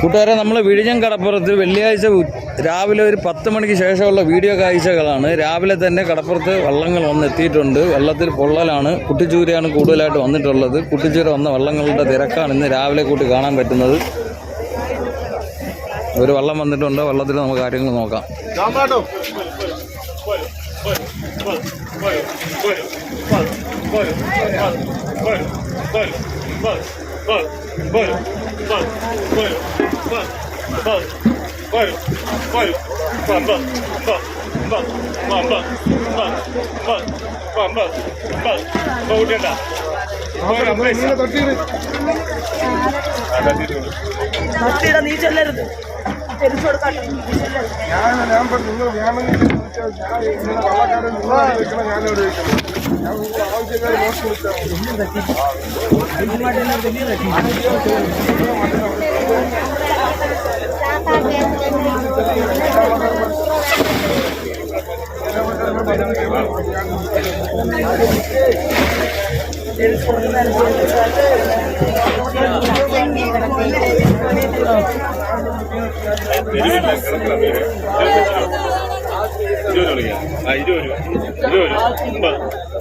കൂട്ടുകാരെ നമ്മൾ വിഴിഞ്ഞം കടപ്പുറത്ത് വെള്ളിയാഴ്ച രാവിലെ ഒരു പത്ത് മണിക്ക് ശേഷമുള്ള വീഡിയോ കാഴ്ചകളാണ്. രാവിലെ തന്നെ കടപ്പുറത്ത് വള്ളങ്ങൾ വന്നെത്തിയിട്ടുണ്ട്. വെള്ളത്തിൽ പൊള്ളലാണ് കുട്ടിച്ചൂരയാണ് കൂടുതലായിട്ട് വന്നിട്ടുള്ളത്. കുട്ടിച്ചൂര വന്ന വള്ളങ്ങളുടെ തിരക്കാണ് ഇന്ന് രാവിലെ കൂട്ടി കാണാൻ പറ്റുന്നത്. ഒരു വള്ളം വന്നിട്ടുണ്ട്. വള്ളത്തിൽ നമുക്ക് കാര്യങ്ങൾ നോക്കാം. ഭക്തിയുടെ നീ ചെല്ലരുത് തിരിച്ചു കൊടുക്കാട്ടെ നീ ചെല്ലരുത് ഞാൻ ഞാൻ പറഞ്ഞു നിങ്ങൾ ഞാൻ ഞാൻ ഇങ്ങനെ വള്ളക്കാരൻ നിങ്ങൾ വെക്കണം ഇരുപത് രൂപ. ഇരുപത് രൂപ. ഒമ്പത്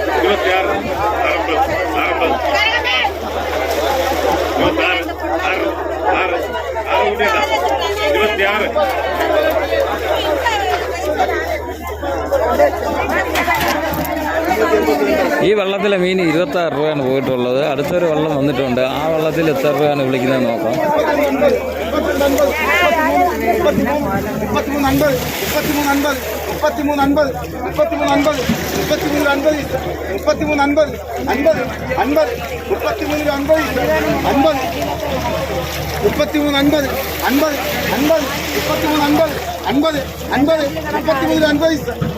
ഞാൻ ഇവിടെ വെക്കണം ഞാൻ നിങ്ങൾ ആവശ്യക്കാരെ നോക്കി വിളിച്ചാൽ ഈ വള്ളത്തിലെ മീൻ ഇരുപത്തി ആറ് രൂപയാണ് പോയിട്ടുള്ളത്. അടുത്തൊരു വള്ളം വന്നിട്ടുണ്ട്. ആ വള്ളത്തിൽ എത്ര രൂപയാണ് വിളിക്കുന്നത് നോക്കാം. മുപ്പത്തിമൂന്ന് അൻപത് മുപ്പത്തിമൂന്ന് അൻപത്. മുപ്പത്തിമൂന്ന് അൻപത് മുപ്പത്തിമൂന്ന് അൻപത് മുപ്പത്തിമൂന്ന് അൻപത് മുപ്പത്തിമൂന്ന് അൻപത് അൻപത് അൻപത് മുപ്പത്തിമൂന്ന് അൻപത് അൻപത് മുപ്പത്തിമൂന്ന് അൻപത് അൻപത് അൻപത് മുപ്പത്തിമൂന്ന് അൻപത് അൻപത് അൻപത് മുപ്പത്തിമൂന്ന് അൻപത്.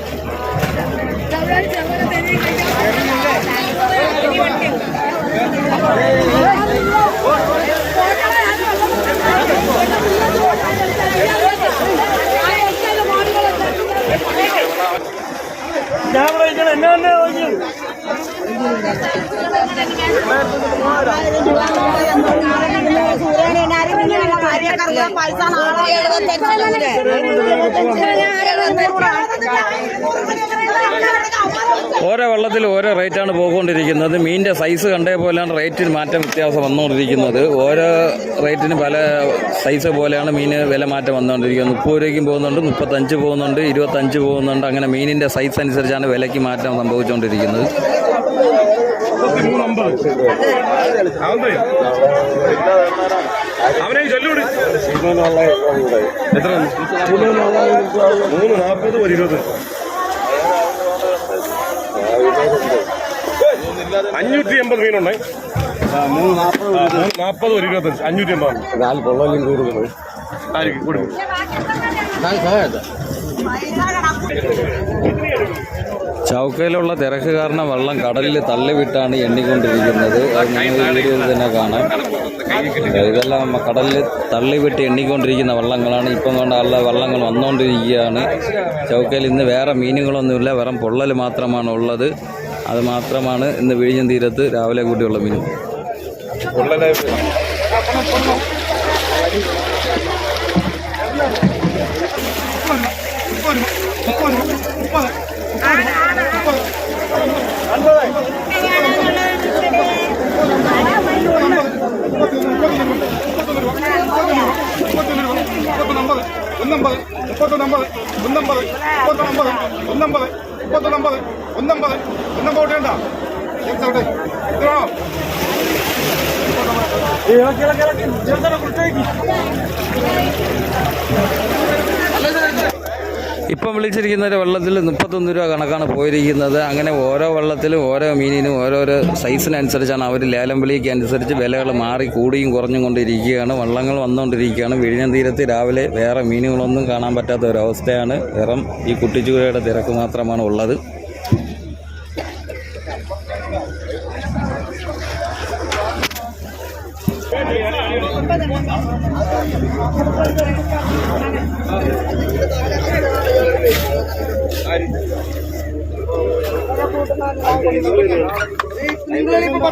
ഞാൻ പറയുന്നത് എന്നെ തന്നെ വെള്ളത്തിൽ ഓരോ വള്ളത്തിൽ ഓരോ റേറ്റാണ് പോയിക്കൊണ്ടിരിക്കുന്നത്. മീനിന്റെ സൈസ് കണ്ടേ പോലെയാണ് റേറ്റിന് മാറ്റം വ്യത്യാസം വന്നുകൊണ്ടിരിക്കുന്നത്. ഓരോ റേറ്റിന് പല സൈസ് പോലെയാണ് മീന് വില മാറ്റം വന്നുകൊണ്ടിരിക്കുന്നത്. മുപ്പത് രൂപയ്ക്കും പോകുന്നുണ്ട് മുപ്പത്തഞ്ച് പോകുന്നുണ്ട് ഇരുപത്തഞ്ച് പോകുന്നുണ്ട്. അങ്ങനെ മീനിന്റെ സൈസ് അനുസരിച്ചാണ് വിലയ്ക്ക് മാറ്റം സംഭവിച്ചുകൊണ്ടിരിക്കുന്നത്. അവനെ ചൊല്ലൂട് എത്ര? മൂന്ന് നാൽപ്പത് ഒരു ഇരുപത്. അഞ്ഞൂറ്റി എൺപത് മീനുണ്ടേ മൂന്ന് നാൽപ്പത് ഒരു ഇരുപത്തഞ്ച് അഞ്ഞൂറ്റി എൺപത് നാല് കൂടുതൽ ആയിരിക്കും കൊടുക്കും ചൗക്കയിലുള്ള തിരക്ക് കാരണം വെള്ളം കടലിൽ തള്ളിവിട്ടാണ് എണ്ണിക്കൊണ്ടിരിക്കുന്നത്. വീഡിയോയിൽ തന്നെ കാണാം. ഇതെല്ലാം കടലിൽ തള്ളിവിട്ട് എണ്ണിക്കൊണ്ടിരിക്കുന്ന വള്ളങ്ങളാണ്. ഇപ്പം കൊണ്ട് ഉള്ള വള്ളങ്ങൾ വന്നുകൊണ്ടിരിക്കുകയാണ് ചൗക്കയിൽ ഇന്ന് വേറെ മീനുകളൊന്നുമില്ല. വെറും പൊള്ളൽ മാത്രമാണ് ഉള്ളത് അത് മാത്രമാണ് ഇന്ന് വിഴിഞ്ഞം തീരത്ത് രാവിലെ കൂട്ടിയുള്ള മീൻ. ഒന്നമ്പത് ഒന്നമ്പത് മുപ്പത്തൊന്നമ്പത് ഒന്നമ്പത് മുപ്പത്തൊന്നമ്പത് ഒന്നമ്പത് മുപ്പത്തൊന്നമ്പത് ഒന്നമ്പത് ഒന്നമ്പത് വേണ്ട. എവിടെ ഇതാണോ? ഇപ്പം ഇപ്പം വിളിച്ചിരിക്കുന്ന ഒരു വെള്ളത്തിൽ മുപ്പത്തൊന്ന് രൂപ കണക്കാണ് പോയിരിക്കുന്നത്. അങ്ങനെ ഓരോ വെള്ളത്തിലും ഓരോ മീനിനും ഓരോരോ സൈസിനനുസരിച്ചാണ് അവർ ലേലം വിളിക്ക് അനുസരിച്ച് വിലകൾ മാറി കൂടിയും കുറഞ്ഞും കൊണ്ടിരിക്കുകയാണ് വള്ളങ്ങൾ വന്നുകൊണ്ടിരിക്കുകയാണ്. വിഴിഞ്ഞം തീരത്ത് രാവിലെ വേറെ മീനുകളൊന്നും കാണാൻ പറ്റാത്ത ഒരവസ്ഥയാണ് വെറും ഈ കുട്ടിച്ചുകയുടെ തിരക്ക് മാത്രമാണ് ഉള്ളത്. നിങ്ങളിപ്പോ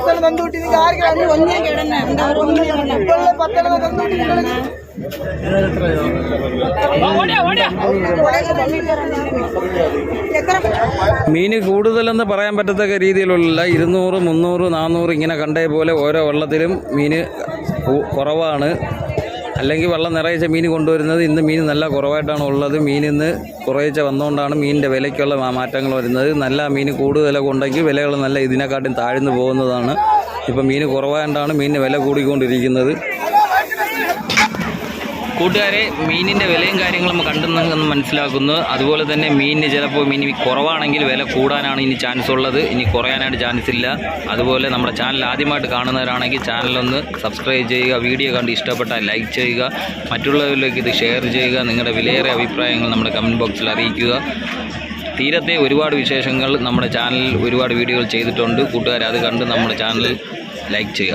മീൻ കൂടുതലെന്ന് പറയാൻ പറ്റത്തക്ക രീതിയിലുള്ള ഇരുന്നൂറ് മുന്നൂറ് നാന്നൂറ് ഇങ്ങനെ കണ്ടേ പോലെ ഓരോ വെള്ളത്തിലും കു- കുറവാണ്. അല്ലെങ്കിൽ വെള്ളം നിറയിച്ച മീൻ കൊണ്ടുവരുന്നത് ഇന്ന് മീൻ നല്ല കുറവായിട്ടാണ് ഉള്ളത്. മീൻ ഇന്ന് കുറയിച്ച വന്നുകൊണ്ടാണ് മീനിന്റെ വിലയ്ക്കുള്ള മാറ്റങ്ങൾ വരുന്നത്. നല്ല മീൻ കൂടുതൽ കൊണ്ടെങ്കിൽ വിലകൾ നല്ല ഇതിനെക്കാട്ടും താഴ്ന്നു പോകുന്നതാണ്. ഇപ്പം മീൻ കുറവായതുകൊണ്ടാണ് മീനിന് വില കൂടിക്കൊണ്ടിരിക്കുന്നത്. കൂട്ടുകാരെ മീനിന്റെ വിലയും കാര്യങ്ങളും കണ്ടെന്ന് മനസ്സിലാക്കുന്നു. അതുപോലെ തന്നെ മീനിന് ചിലപ്പോൾ മീൻ കുറവാണെങ്കിൽ വില കൂടാനാണ് ഇനി ചാൻസ് ഉള്ളത്. ഇനി കുറയാനായിട്ട് ചാൻസ് ഇല്ല. അതുപോലെ നമ്മുടെ ചാനൽ ആദ്യമായിട്ട് കാണുന്നവരാണെങ്കിൽ ചാനലൊന്ന് സബ്സ്ക്രൈബ് ചെയ്യുക വീഡിയോ കണ്ട് ഇഷ്ടപ്പെട്ടാൽ ലൈക്ക് ചെയ്യുക. മറ്റുള്ളവരിലേക്ക് ഇത് ഷെയർ ചെയ്യുക. നിങ്ങളുടെ വിലയേറെ അഭിപ്രായങ്ങൾ നമ്മുടെ കമന്റ് ബോക്സിൽ അറിയിക്കുക. തീരത്തെ ഒരുപാട് വിശേഷങ്ങൾ നമ്മുടെ ചാനലിൽ ഒരുപാട് വീഡിയോകൾ ചെയ്തിട്ടുണ്ട്. കൂട്ടുകാർ അത് കണ്ട് നമ്മുടെ ചാനൽ ലൈക്ക് ചെയ്യുക.